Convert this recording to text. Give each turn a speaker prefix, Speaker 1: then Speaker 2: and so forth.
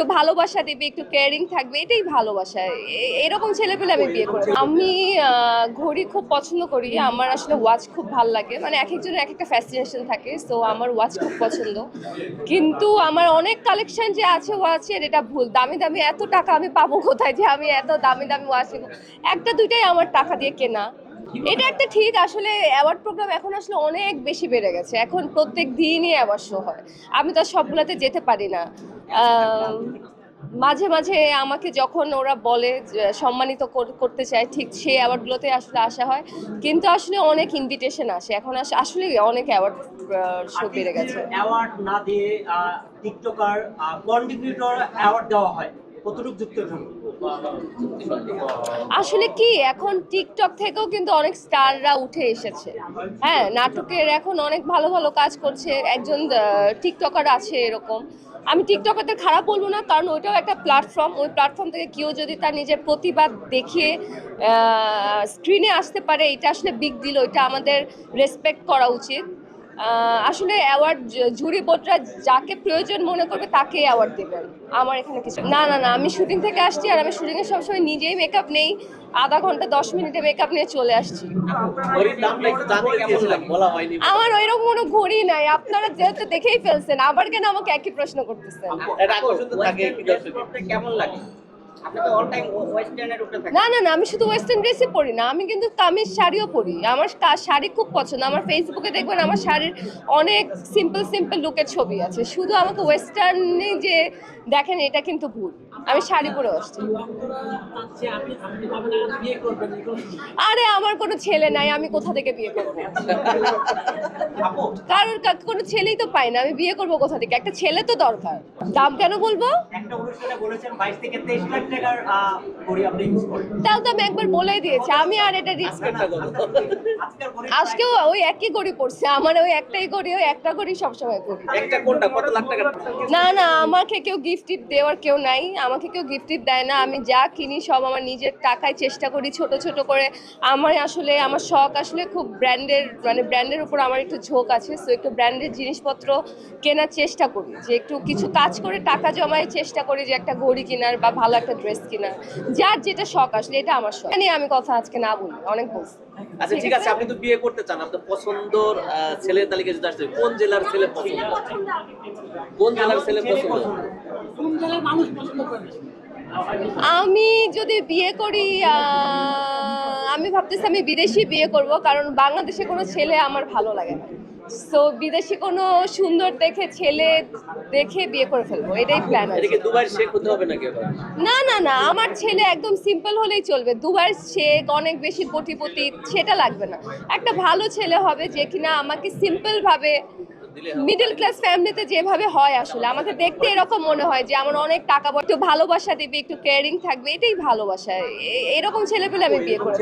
Speaker 1: একটু ভালোবাসা দেবে, একটু কেয়ারিং থাকবে, এটাই ভালোবাসা। এরকম ছেলে পেলে আমি বিয়ে করি আমি ঘড়ি খুব পছন্দ করি। আমার আসলে ওয়াচ খুব ভালো লাগে। মানে এক একজনের এক একটা ফ্যাসিনেশন থাকে সো আমার ওয়াচ খুব পছন্দ। কিন্তু আমার অনেক কালেকশন যে আছে ওয়াচের এটা ভুল। দামি দামি এত টাকা আমি পাবো কোথায় যে আমি এত দামি দামি ওয়াচ একটা দুইটাই আমার টাকা দিয়ে কেনা। এটা একটা ঠিক আসলে অ্যাওয়ার্ড প্রোগ্রাম এখন আসলে অনেক বেশি বেড়ে গেছে। এখন প্রত্যেক দিনই অ্যাওয়ার্ড শো হয়। আমি তো আর সবগুলোতে যেতে পারি না। মাঝে মাঝে আমাকে যখন ওরা বলে সম্মানিত করতে চায় ঠিক সেই অ্যাওয়ার্ডগুলোতে আসলে আসা হয়। কিন্তু আসলে অনেক ইনভিটেশন আসে। এখন আস- আসলে অনেক অ্যাওয়ার্ড শো বেড়ে গেছে।
Speaker 2: অ্যাওয়ার্ড না দিয়ে টিকটকার কন্ট্রিবিউটর অ্যাওয়ার্ড দেওয়া হয়।
Speaker 1: আসলে কি, এখন টিকটক থেকেও কিন্তু অনেক স্টাররা উঠে এসেছে। হ্যাঁ নাটকের এখন অনেক ভালো ভালো কাজ করছে, একজন টিকটকার আছে এরকম। আমি টিকটকারদের খারাপ বলব না, কারণ ওইটাও একটা প্ল্যাটফর্ম ওই প্ল্যাটফর্ম থেকে কেউ যদি তার নিজের প্রতিবাদ দেখিয়ে স্ক্রিনে আসতে পারে, এটা আসলে বিগ ডিল ওইটা আমাদের রেসপেক্ট করা উচিত। আসলে অ্যাওয়ার্ড জুরি বোর্ডরা যাকে প্রয়োজন মনে করবে তাকে অ্যাওয়ার্ড দেবেন। আমার এখানে কিছু না না না আমি শুটিং থেকে আসছি আর আমি শুটিংয়ে সবসময় নিজেই মেকআপ নেই। আধা ঘণ্টা দশ মিনিটে মেকআপ নিয়ে চলে আসছি। আমার ওইরকম কোনো ঘড়ি নাই। আপনারা যেহেতু দেখেই ফেলছেন আবার কেন আমাকে একই প্রশ্ন করতেছেন?
Speaker 3: কেমন লাগে?
Speaker 1: না না না, আমি শুধু ওয়েস্টার্ন ড্রেসই পরি না, আমি কিন্তু কামিজ শাড়িও পরি। আমার শাড়ি খুব পছন্দ। আমার ফেসবুকে দেখবেন আমার শাড়ির অনেক সিম্পল সিম্পল লুকের ছবি আছে। শুধু আমাকে ওয়েস্টার্নে যে দেখেন, এটা কিন্তু ভুল। আমি শাড়ি পরে আসছি। আরে আমার কোনো ছেলে নাই আমি কোথা থেকে বিয়ে করব? কারোর কোনো ছেলেই তো পাই না আমি বিয়ে করব কোথা থেকে? একটা ছেলে তো দরকার। দাম কেন বলব? তাও তো আমি একবার বলেই দিয়েছি আমি আর এটা রিস্ক আজকেও ওই একই গড়ি পড়ছে আমার ওই একটাই গড়ি ওই একটা গড়ি সবসময় করি না না আমাকে কেউ গিফট দেওয়ার কেউ নাই আমাকে কেউ গিফট দেয় না আমি যা কিনি সব আমার নিজের টাকায় চেষ্টা করি ছোট ছোট করে। আমার আসলে আমার শখ আসলে খুব ব্র্যান্ডের মানে ব্র্যান্ডের উপর আমার একটু ঝোঁক আছে সো একটু ব্র্যান্ডের জিনিসপত্র কেনার চেষ্টা করি। যে একটু কিছু কাজ করে টাকা জমায় চেষ্টা করি যে একটা ঘড়ি কেনার বা ভালো একটা ড্রেস কেনার। যার যেটা শখ আসলে এটা আমার শখ। নিয়ে আমি কথা আজকে না বলি অনেক বলছি।
Speaker 4: আচ্ছা ঠিক আছে আপনি তো বিয়ে করতে চান আপনার পছন্দর আহ, ছেলের তালিকা যদি আসছে কোন জেলার ছেলে পছন্দ? কোন জেলার ছেলে পছন্দ?
Speaker 1: আমি যদি বিয়ে করি আমি ভাবতেছি আমি বিদেশি বিয়ে করব কারণ বাংলাদেশে কোনো ছেলে আমার ভালো লাগে না। সো বিদেশি কোনো সুন্দর দেখে ছেলে দেখে বিয়ে করে ফেলব এটাই প্ল্যান আছে।
Speaker 4: এদিকে দুবার শেখ হতে হবে নাকি
Speaker 1: না না না আমার ছেলে একদম সিম্পল হলেই চলবে। দুবার শেখ অনেক বেশি কোটিপতি সেটা লাগবে না। একটা ভালো ছেলে হবে যে কিনা আমাকে সিম্পল ভাবে মিডল ক্লাস ফ্যামিলিতে যেভাবে হয় আসলে আমাকে দেখতে এরকম মনে হয় যে আমার অনেক টাকা একটু ভালোবাসা দিবে, একটু কেয়ারিং থাকবে, এটাই ভালোবাসা। এরকম ছেলেপেলে আমি বিয়ে করব